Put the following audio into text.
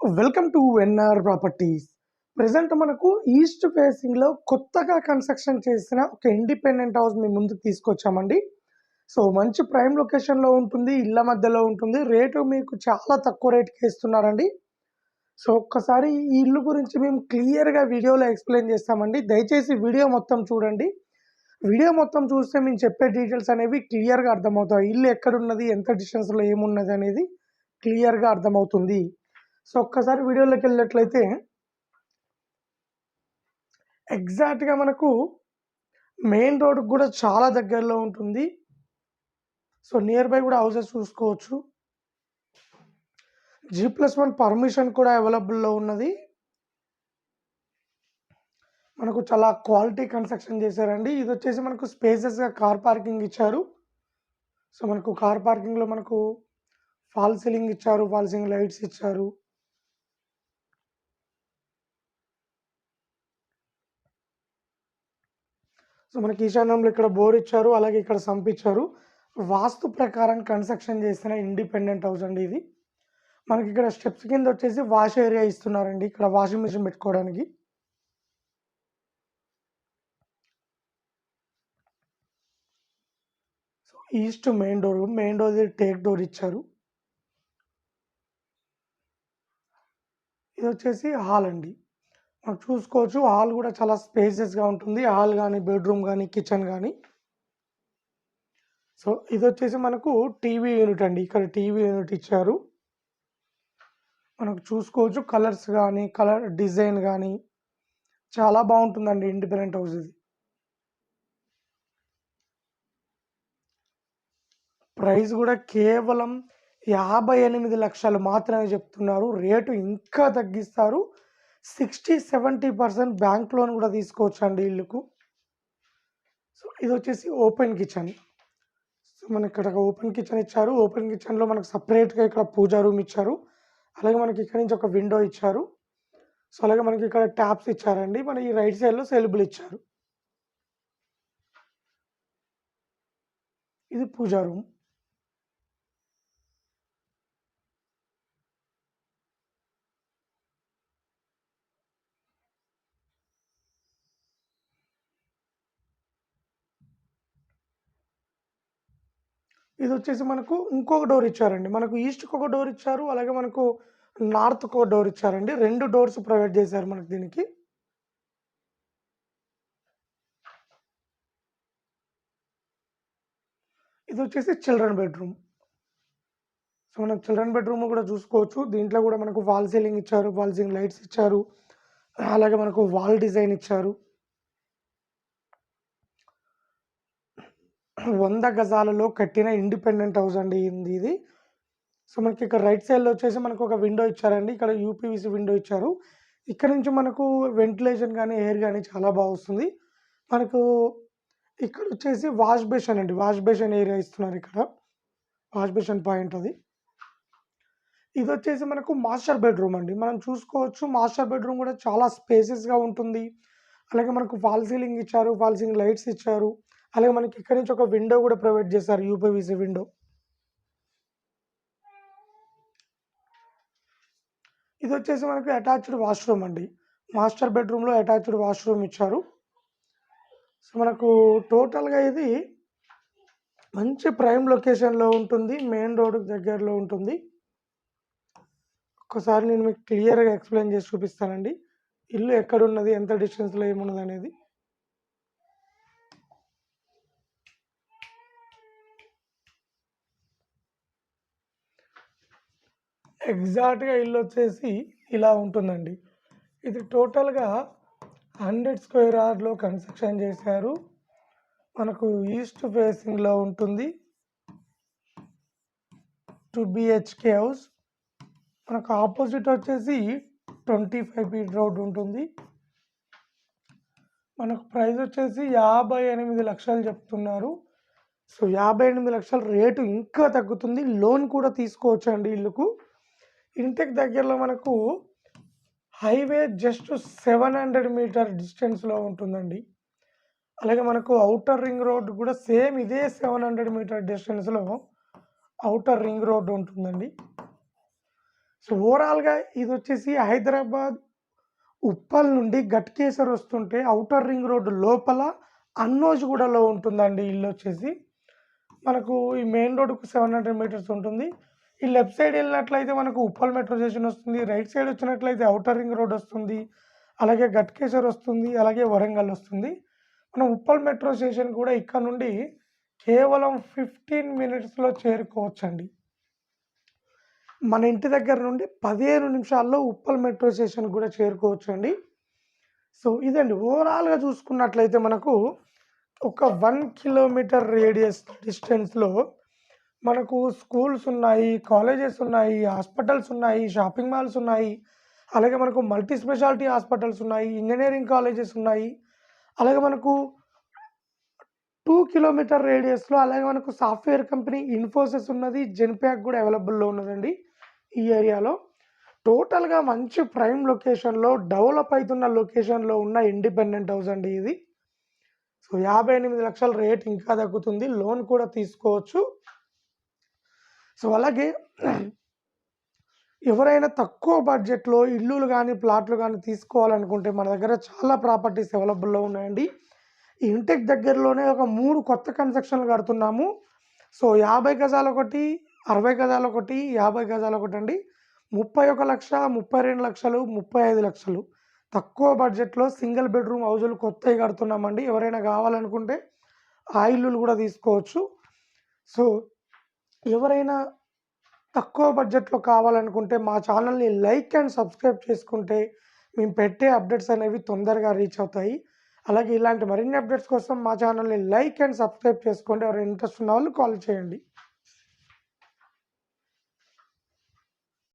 Welcome to NR properties. Present మనకు east ఫేసింగ్లో కొత్తగా కన్స్ట్రక్షన్ చేసిన ఒక ఇండిపెండెంట్ హౌస్ మీ ముందుకు తీసుకొచ్చామండి. సో మంచి ప్రైమ్ లొకేషన్లో ఉంటుంది ఇళ్ళ మధ్యలో ఉంటుంది. రేటు మీకు చాలా తక్కువ రేట్కి ఇస్తున్నారండి. సో ఒక్కసారి ఈ ఇల్లు గురించి మేము క్లియర్గా వీడియోలో ఎక్స్ప్లెయిన్ చేస్తామండి. దయచేసి వీడియో మొత్తం చూడండి. వీడియో మొత్తం చూస్తే మేము చెప్పే డీటెయిల్స్ అనేవి క్లియర్గా అర్థమవుతాయి. ఇల్లు ఎక్కడున్నది ఎంత డిస్టెన్స్లో ఏమున్నది అనేది క్లియర్గా అర్థమవుతుంది. సో ఒక్కసారి వీడియోలోకి వెళ్ళినట్లయితే ఎగ్జాక్ట్గా మనకు మెయిన్ రోడ్ కూడా చాలా దగ్గరలో ఉంటుంది. సో నియర్ బై కూడా హౌసెస్ చూసుకోవచ్చు. జీ ప్లస్ వన్ పర్మిషన్ కూడా అవైలబుల్లో ఉన్నది. మనకు చాలా క్వాలిటీ కన్స్ట్రక్షన్ చేశారండి. ఇది వచ్చేసి మనకు స్పేసెస్గా కార్ పార్కింగ్ ఇచ్చారు. సో మనకు కార్ పార్కింగ్లో మనకు ఫాల్ సీలింగ్ ఇచ్చారు ఫాల్ సీలింగ్ లైట్స్ ఇచ్చారు. సో మనకి ఈశాన్యంలో ఇక్కడ బోర్ ఇచ్చారు అలాగే ఇక్కడ సంపించారు వాస్తు ప్రకారం కన్స్ట్రక్షన్ చేసిన ఇండిపెండెంట్ హౌస్ అండి ఇది. మనకి ఇక్కడ స్టెప్స్ కింద వచ్చేసి వాష్ ఏరియా ఇస్తున్నారండి ఇక్కడ వాషింగ్ మిషన్ పెట్టుకోవడానికి. So east main door main door teak door ఇచ్చారు. ఇది వచ్చేసి హాల్ అండి. మనం చూసుకోవచ్చు హాల్ కూడా చాలా స్పేసెస్గా ఉంటుంది. హాల్ కానీ బెడ్రూమ్ కానీ కిచెన్ కానీ సో ఇది వచ్చేసి మనకు టీవీ యూనిట్ అండి. ఇక్కడ టీవీ యూనిట్ ఇచ్చారు. మనకు చూసుకోవచ్చు కలర్స్ కానీ కలర్ డిజైన్ కానీ చాలా బాగుంటుందండి ఇండిపెండెంట్ హౌస్ ఇది. ప్రైస్ కూడా కేవలం యాభై ఎనిమిది లక్షలు మాత్రమే చెప్తున్నారు. రేటు ఇంకా తగ్గిస్తారు. Sixty seventy percent bank loan కూడా తీసుకోవచ్చు అండి ఇల్లుకు. సో ఇది వచ్చేసి ఓపెన్ కిచెన్. సో మనకి ఇక్కడ ఓపెన్ కిచెన్ ఇచ్చారు. ఓపెన్ కిచెన్లో మనకు సపరేట్గా ఇక్కడ పూజా రూమ్ ఇచ్చారు. అలాగే మనకి ఇక్కడ నుంచి ఒక విండో ఇచ్చారు. సో అలాగే మనకి ఇక్కడ ట్యాప్స్ ఇచ్చారండి. మన ఈ రైట్ సైడ్లో సెలబుల్ ఇచ్చారు. ఇది పూజా రూమ్. ఇది వచ్చేసి మనకు ఇంకొక డోర్ ఇచ్చారండి. మనకు ఈస్ట్కి ఒక డోర్ ఇచ్చారు అలాగే మనకు నార్త్కి ఒక డోర్ ఇచ్చారండి. రెండు డోర్స్ ప్రొవైడ్ చేశారు మనకు దీనికి. ఇది వచ్చేసి చిల్డ్రన్ బెడ్రూమ్. సో మనం చిల్డ్రన్ బెడ్రూమ్ కూడా చూసుకోవచ్చు. దీంట్లో కూడా మనకు వాల్ సీలింగ్ ఇచ్చారు వాల్ సీలింగ్ లైట్స్ ఇచ్చారు అలాగే మనకు వాల్ డిజైన్ ఇచ్చారు. వంద గజాలలో కట్టిన ఇండిపెండెంట్ హౌస్ అండి ఇది. ఇది. సో మనకి ఇక్కడ రైట్ సైడ్లో వచ్చేసి మనకు ఒక విండో ఇచ్చారండి. ఇక్కడ యూపీవీసీ విండో ఇచ్చారు. ఇక్కడ నుంచి మనకు వెంటిలేషన్ కానీ ఎయిర్ కానీ చాలా బాగా వస్తుంది. మనకు ఇక్కడ వచ్చేసి వాష్ బేషన్ అండి. వాష్ బేషన్ ఏరియా ఇస్తున్నారు ఇక్కడ. వాష్ బేషన్ పాయింట్ అది. ఇది వచ్చేసి మనకు మాస్టర్ బెడ్రూమ్ అండి. మనం చూసుకోవచ్చు మాస్టర్ బెడ్రూమ్ కూడా చాలా స్పేసెస్గా ఉంటుంది. అలాగే మనకు ఫాల్ సీలింగ్ ఇచ్చారు. ఫాల్ సీలింగ్ లైట్స్ ఇచ్చారు. అలాగే మనకి ఇక్కడ నుంచి ఒక విండో కూడా ప్రొవైడ్ చేశారు యూపీవీసీ విండో ఇది వచ్చేసి మనకు అటాచ్డ్ వాష్రూమ్ అండి. మాస్టర్ బెడ్రూమ్లో అటాచ్డ్ వాష్రూమ్ ఇచ్చారు. సో మనకు టోటల్గా ఇది మంచి ప్రైమ్ లొకేషన్లో ఉంటుంది మెయిన్ రోడ్ దగ్గరలో ఉంటుంది. ఒక్కసారి నేను మీకు క్లియర్గా ఎక్స్ప్లెయిన్ చేసి చూపిస్తానండి. ఇల్లు ఎక్కడున్నది ఎంత డిస్టెన్స్లో ఏమున్నది అనేది. ఎగ్జాక్ట్గా ఇల్లు వచ్చేసి ఇలా ఉంటుందండి. ఇది టోటల్గా హండ్రెడ్ స్క్వేర్ ఆర్లో కన్స్ట్రక్షన్ చేశారు. మనకు ఈస్ట్ ఫేసింగ్లో ఉంటుంది. Two BHK house. మనకు ఆపోజిట్ వచ్చేసి ట్వంటీ ఫైవ్ ఫీట్ రోడ్ ఉంటుంది. మనకు ప్రైస్ వచ్చేసి యాభై ఎనిమిది లక్షలు చెప్తున్నారు. సో యాభై ఎనిమిది లక్షల రేటు ఇంకా తగ్గుతుంది. లోన్ కూడా తీసుకోవచ్చు అండి ఇల్లుకు. ఇంటికి దగ్గరలో మనకు highway just seven hundred meter డిస్టెన్స్లో ఉంటుందండి. అలాగే మనకు అవుటర్ రింగ్ రోడ్ కూడా సేమ్ ఇదే సెవెన్ హండ్రెడ్ మీటర్ డిస్టెన్స్లో అవుటర్ రింగ్ రోడ్ ఉంటుందండి. సో ఓవరాల్‌గా ఇదొచ్చేసి హైదరాబాద్ ఉప్పల్ నుండి గట్కేసర్ వస్తుంటే ఔటర్ రింగ్ రోడ్ లోపల అన్నోజ్‌గూడలో ఉంటుందండి ఇల్లు వచ్చేసి. మనకు ఈ మెయిన్ రోడ్‌కు 700 మీటర్స్ ఉంటుంది. ఈ లెఫ్ట్ సైడ్ వెళ్ళినట్లయితే మనకు ఉప్పల్ మెట్రో స్టేషన్ వస్తుంది. రైట్ సైడ్ వచ్చినట్లయితే ఔటర్ రింగ్ రోడ్ వస్తుంది. అలాగే గట్కేసర్ వస్తుంది. అలాగే వరంగల్ వస్తుంది. మనం ఉప్పల్ మెట్రో స్టేషన్ కూడా ఇక్కడ నుండి కేవలం 15 మినిట్స్‌లో చేరుకోవచ్చండి. మన ఇంటి దగ్గర నుండి 15 నిమిషాల్లో ఉప్పల్ మెట్రో స్టేషన్ కూడా చేరుకోవచ్చండి. సో ఇదండి ఓవరాల్‌గా చూసుకున్నట్లయితే మనకు ఒక వన్ కిలోమీటర్ రేడియస్ డిస్టెన్స్‌లో మనకు స్కూల్స్ ఉన్నాయి, కాలేజెస్ ఉన్నాయి, హాస్పిటల్స్ ఉన్నాయి, షాపింగ్ మాల్స్ ఉన్నాయి. అలాగే మనకు మల్టీ స్పెషాలిటీ హాస్పిటల్స్ ఉన్నాయి. ఇంజనీరింగ్ కాలేజెస్ ఉన్నాయి. అలాగే మనకు టూ కిలోమీటర్ రేడియస్‌లో అలాగే మనకు సాఫ్ట్‌వేర్ కంపెనీ ఇన్ఫోసిస్ ఉన్నది. జెన్ప్యాక్ కూడా అవైలబుల్‌లో ఉన్నదండి ఈ ఏరియాలో. టోటల్‌గా మంచి ప్రైమ్ లొకేషన్‌లో డెవలప్ అవుతున్న లొకేషన్‌లో ఉన్న ఇండిపెండెంట్ హౌస్ అండి ఇది. సో 58,00,000 రేట్ ఇంకా తగ్గుతుంది. లోన్ కూడా తీసుకోవచ్చు. సో అలాగే ఎవరైనా తక్కువ బడ్జెట్‌లో ఇల్లులు కానీ ప్లాట్లు కానీ తీసుకోవాలనుకుంటే మన దగ్గర చాలా ప్రాపర్టీస్ అవైలబుల్‌లో ఉన్నాయండి. ఇంటెక్ ఇంటికి దగ్గరలోనే ఒక మూడు కొత్త కన్‌స్ట్రక్షన్‌లు కడుతున్నాము. సో యాభై గజాలు ఒకటి అరవై గజాల ఒకటి యాభై గజాలు ఒకటండి ముప్పై ఒక లక్ష ముప్పై రెండు లక్షలు ముప్పై ఐదు లక్షలు తక్కువ బడ్జెట్‌లో సింగిల్ బెడ్‌రూమ్ హౌజులు కొత్తవి కడుతున్నామండి. ఎవరైనా కావాలనుకుంటే ఆ ఇల్లులు కూడా తీసుకోవచ్చు. సో ఎవరైనా తక్కువ బడ్జెట్‌లో కావాలనుకుంటే మా ఛానల్ని లైక్ అండ్ సబ్స్క్రైబ్ చేసుకుంటే మేము పెట్టే అప్డేట్స్ అనేవి తొందరగా రీచ్ అవుతాయి. అలాగే ఇలాంటి మరిన్ని అప్డేట్స్ కోసం మా ఛానల్ని లైక్ అండ్ సబ్స్క్రైబ్ చేసుకోండి. ఎవరైనా ఇంట్రెస్ట్ ఉన్న వాళ్ళు కాల్ చేయండి.